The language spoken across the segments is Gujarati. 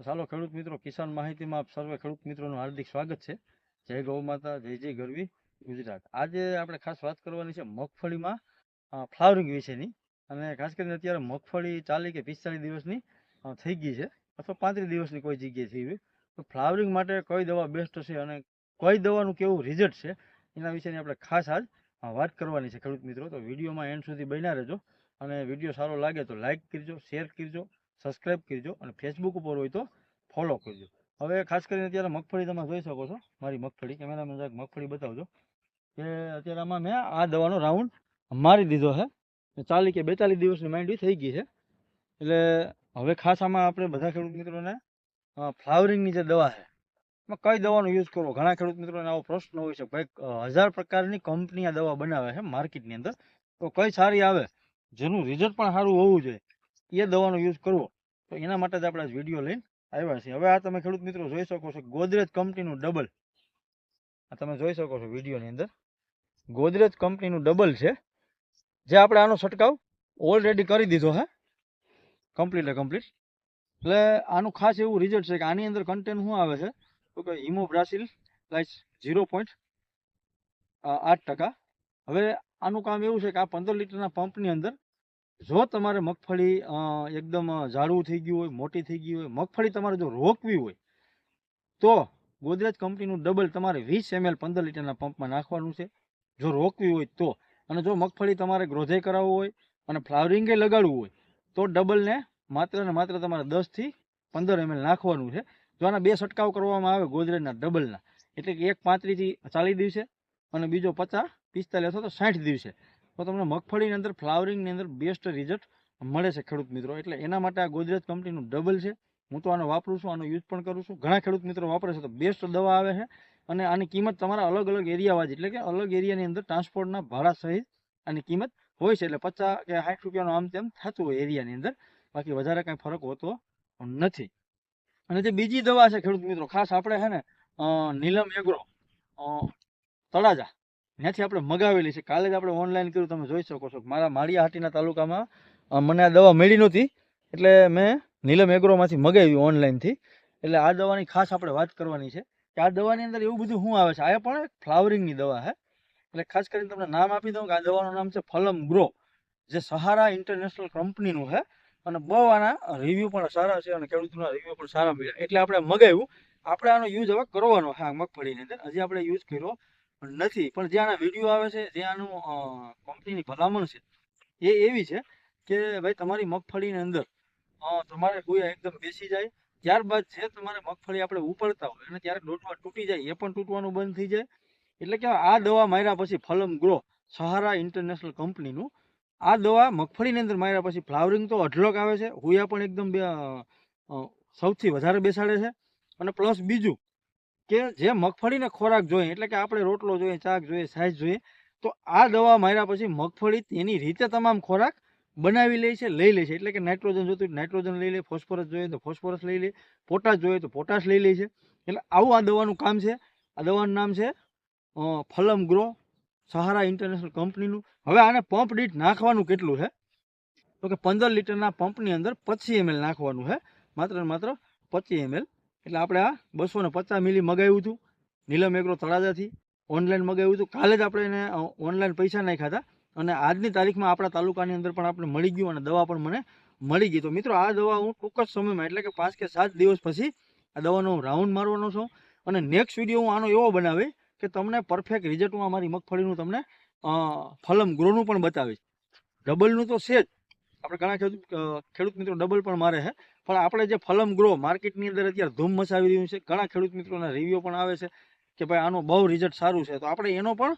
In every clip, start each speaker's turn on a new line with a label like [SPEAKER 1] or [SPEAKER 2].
[SPEAKER 1] તો ચાલો ખેડૂત મિત્રો, કિસાન માહિતીમાં આપ સર્વે ખેડૂત મિત્રોનું હાર્દિક સ્વાગત છે. જય ગૌ માતા, જય જય ગરવી ગુજરાત. આજે આપણે ખાસ વાત કરવાની છે મગફળીમાં ફ્લાવરિંગ વિશેની. અને ખાસ કરીને અત્યારે મગફળી ચાલી કે પિસ્તાલીસ દિવસની થઈ ગઈ છે. અથવા પાંત્રીસ દિવસની કોઈ જગ્યાએ થઈ ગઈ. તો ફ્લાવરિંગ માટે કઈ દવા બેસ્ટ છે અને કઈ દવાનું કેવું રિઝલ્ટ છે, એના વિશેની આપણે ખાસ આજ વાત કરવાની છે ખેડૂત મિત્રો. તો વિડીયોમાં એન્ડ સુધી બન્યા રહેજો. અને વીડિયો સારો લાગે તો લાઇક કરજો, શેર કરજો. સબસ્ક્રાઈબ કરજો અને ફેસબુક ઉપર હોય તો ફોલો કરજો. હવે ખાસ કરીને અત્યારે મગફળી તમે જોઈ શકો છો, મારી મગફળી કેમેરામેન જરાક મગફળી બતાવજો. કે અત્યારે આમાં મેં આ દવાનો રાઉન્ડ મારી દીધો છે. ચાલી કે બેતાલીસ દિવસની માંડવી થઈ ગઈ છે. એટલે હવે ખાસ આમાં આપણે બધા ખેડૂત મિત્રોને ફ્લાવરિંગની જે દવા છે, એમાં કઈ દવાનો યુઝ કરવો? ઘણા ખેડૂત મિત્રોને આવો પ્રશ્ન હોય છે, ભાઈ હજાર પ્રકારની કંપની આ દવા બનાવે છે માર્કેટની અંદર. તો કઈ સારી આવે? જેનું રિઝલ્ટ પણ સારું હોવું જોઈએ. એ દવાનો યુઝ કરવો. તો એના માટે જ આપણે વીડિયો લઈને આવ્યા છીએ. હવે આ તમે ખેડૂત મિત્રો જોઈ શકો છો ગોદરેજ કંપનીનું ડબલ આ તમે જોઈ શકો છો વિડીયોની અંદર. ગોદરેજ કંપનીનું ડબલ છે. જે આપણે આનો છંટકાવ ઓલરેડી કરી દીધો હે. કમ્પ્લીટ કમ્પ્લીટ એટલે આનું ખાસ એવું રિઝલ્ટ છે કે આની અંદર કન્ટેન્ટ શું આવે છે? તો કે હિમોબ્રાસિલ લાઈસ ઝીરો પોઈન્ટ આઠ ટકા. હવે આનું કામ એવું છે કે આ પંદર લીટરના પંપની અંદર જો તમારે મગફળી એકદમ અ, થઈ ગયું હોય મોટી થઈ ગઈ હોય મગફળી તમારે જો રોકવી હોય તો ગોદરેજ કંપનીનું ડબલ તમારે વીસ એમએલ પંદર લીટરના પંપમાં નાખવાનું છે. જો રોકવી હોય તો. અને જો મગફળી તમારે ગ્રોધે કરાવવું હોય અને ફ્લાવરિંગે લગાડવું હોય તો ડબલને માત્ર ને માત્ર તમારે દસથી પંદર એમએલ નાખવાનું છે. જો આના બે છંટકાવ કરવામાં આવે ગોદરેજના ડબલના એટલે કે એક પાંત્રીસથી ચાલીસ દિવસે અને બીજો પચાસ પિસ્તાલીસ અથવા તો સાઠ દિવસે. તો તમને મગફળીની અંદર, ફ્લાવરિંગની અંદર બેસ્ટ રિઝલ્ટ મળે છે ખેડૂત મિત્રો. એટલે એના માટે આ ગોદરેજ કંપનીનું ડબલ છે. હું તો આનો વાપરું છું, આનો યુઝ પણ કરું છું. ઘણા ખેડૂત મિત્રો વાપરે છે તો બેસ્ટ દવા આવે છે. અને આની કિંમત તમારા અલગ અલગ એરિયા વાઇઝ એટલે કે અલગ એરિયાની અંદર ટ્રાન્સપોર્ટના ભાડા સહિત આની કિંમત હોય છે. એટલે પચાસ કે સાઠ રૂપિયાનો આમ તેમ થતું હોય એરિયાની અંદર. બાકી વધારે કાંઈ ફરક હોતો નથી. અને જે બીજી દવા છે ખેડૂત મિત્રો, ખાસ આપણે છે ને નીલમ એગ્રો તળાજા. ત્યાંથી આપણે મગાવેલી છે. કાલે જ આપણે ઓનલાઈન કર્યું, તમે જોઈ શકો છો. મારા માળિયાહાટીના તાલુકામાં મને આ દવા મળી નહોતી. એટલે મેં નીલમ એગ્રોમાંથી મગાવી ઓનલાઈનથી એટલે આ દવાની ખાસ આપણે વાત કરવાની છે કે આ દવાની અંદર એવું બધું શું આવે છે? આ પણ એક ફ્લાવરિંગની દવા છે એટલે ખાસ કરીને તમને નામ આપી દઉં કે આ દવાનું નામ છે ફલમ ગ્રો, જે સહારા ઇન્ટરનેશનલ કંપનીનું છે અને બહુ આના રિવ્યૂ પણ સારા છે અને ખેડૂતોના રિવ્યૂ પણ સારા મળ્યા. એટલે આપણે મગાવ્યું. આપણે આનો યુઝ હવે કરવાનો આ મગફળીની અંદર. હજી આપણે યુઝ કર્યો નથી. પણ જે આના વીડિયો આવે છે, જે આનું કંપનીની ભલામણ છે, એ એવી છે કે ભાઈ તમારી મગફળીની અંદર તમારે કોઈ એકદમ બેસી જાય, ત્યારબાદ જે તમારે મગફળી આપણે ઉપાડતા હોય અને ત્યારે લોટમાં તૂટી જાય, એ પણ તૂટવાનું બંધ થઈ જાય. એટલે કે આ દવા માર્યા પછી ફલમ ગ્રો, સહારા ઇન્ટરનેશનલ કંપનીનું આ દવા મગફળીની અંદર માર્યા પછી ફ્લાવરિંગ તો અઢળક આવે છે, હુયા પણ એકદમ સૌથી વધારે બેસાડે છે. અને પ્લસ બીજું કે જે મગફળીને ખોરાક જોઈએ, એટલે કે આપણે રોટલો જોઈએ ચાક જોઈએ સાઈઝ જોઈએ, તો આ દવા માર્યા પછી મગફળી તેની રીતે તમામ ખોરાક બનાવી લે છે, લઈ લે છે. એટલે કે નાઇટ્રોજન જોતું નાઇટ્રોજન લઈ લે, ફોસ્ફરસ જોઈએ તો ફોસ્ફરસ લઈ લે, પોટાશ જોઈએ તો પોટાશ લઈ લે છે. એટલે આવું આ દવાનું કામ છે. આ દવાનું નામ છે ફલમ ગ્રો સહારા ઇન્ટરનેશનલ કંપનીનું. હવે આને પંપ દીઠ નાખવાનું કેટલું છે? તો કે પંદર લીટરના પંપની અંદર પચીસ એમએલ નાખવાનું છે. માત્ર માત્ર પચીસ એમએલ એટલે આપણે આ બસો ને પચાસ મિલી મગાવ્યું હતું. નીલમ એગ્રો તળાજાથી ઓનલાઈન મગાવ્યું હતું. કાલે જ આપણે એને ઓનલાઈન પૈસા નાખ્યા હતા. અને આજની તારીખમાં આપણા તાલુકાની અંદર પણ આપણે મળી ગયું અને દવા પણ મને મળી ગઈ. તો મિત્રો, આ દવા હું ટૂંક જ સમયમાં, એટલે કે પાંચ કે સાત દિવસ પછી આ દવાનો રાઉન્ડ મારવાનો છું. અને નેક્સ્ટ વીડિયો હું આનો એવો બનાવી કે તમને પરફેક્ટ રિઝલ્ટ હું અમારી મગફળીનું તમને ફલમ ગ્રોનું પણ બતાવીશ. ડબલનું તો છે જ. આપણે ઘણા ખેડૂત ખેડૂત મિત્રો ડબલ પણ મારે છે. પણ આપણે જે ફલમ ગ્રો માર્કેટની અંદર અત્યારે ધૂમ મચાવી રહ્યું છે. ઘણા ખેડૂત મિત્રોના રિવ્યુ પણ આવે છે કે ભાઈ આનું બહુ રિઝલ્ટ સારું છે. તો આપણે એનો પણ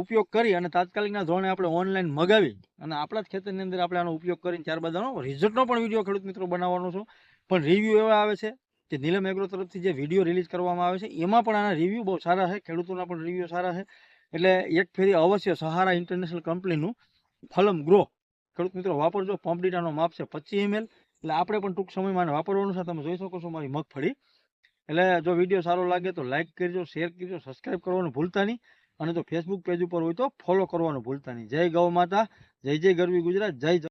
[SPEAKER 1] ઉપયોગ કરી અને તાત્કાલિકના ધોરણે આપણે ઓનલાઈન મગાવી અને આપણા જ ખેતરની અંદર આપણે આનો ઉપયોગ કરીને ત્યારબાદ આનો રિઝલ્ટનો પણ વીડિયો ખેડૂત મિત્રો બનાવવાનો છું. પણ રિવ્યૂ એવા આવે છે કે નીલમ એગ્રો તરફથી જે વીડિયો રિલીઝ કરવામાં આવે છે, એમાં પણ આના રિવ્યૂ બહુ સારા છે, ખેડૂતોના પણ રિવ્યૂ સારા છે. એટલે એક ફેરી અવશ્ય સહારા ઇન્ટરનેશનલ કંપનીનું ફલમ ગ્રો ખેડૂત મિત્રો વાપરજો. પંપ ડીટાનો માપ છે પચીસ એમએલ એટલે આપણે પણ ટૂંક સમયમાં વાપરવાનું છે. તમે જોઈ શકો છો મારી મગફળી. એટલે જો વીડિયો સારો લાગે તો લાઇક કરજો શેર કરજો સબસ્ક્રાઈબ કરવાનું ભૂલતા નહીં. અને જો ફેસબુક પેજ ઉપર હોય તો ફોલો કરવાનું ભૂલતા નહીં. જય ગૌ માતા, જય જય ગરવી ગુજરાત, જય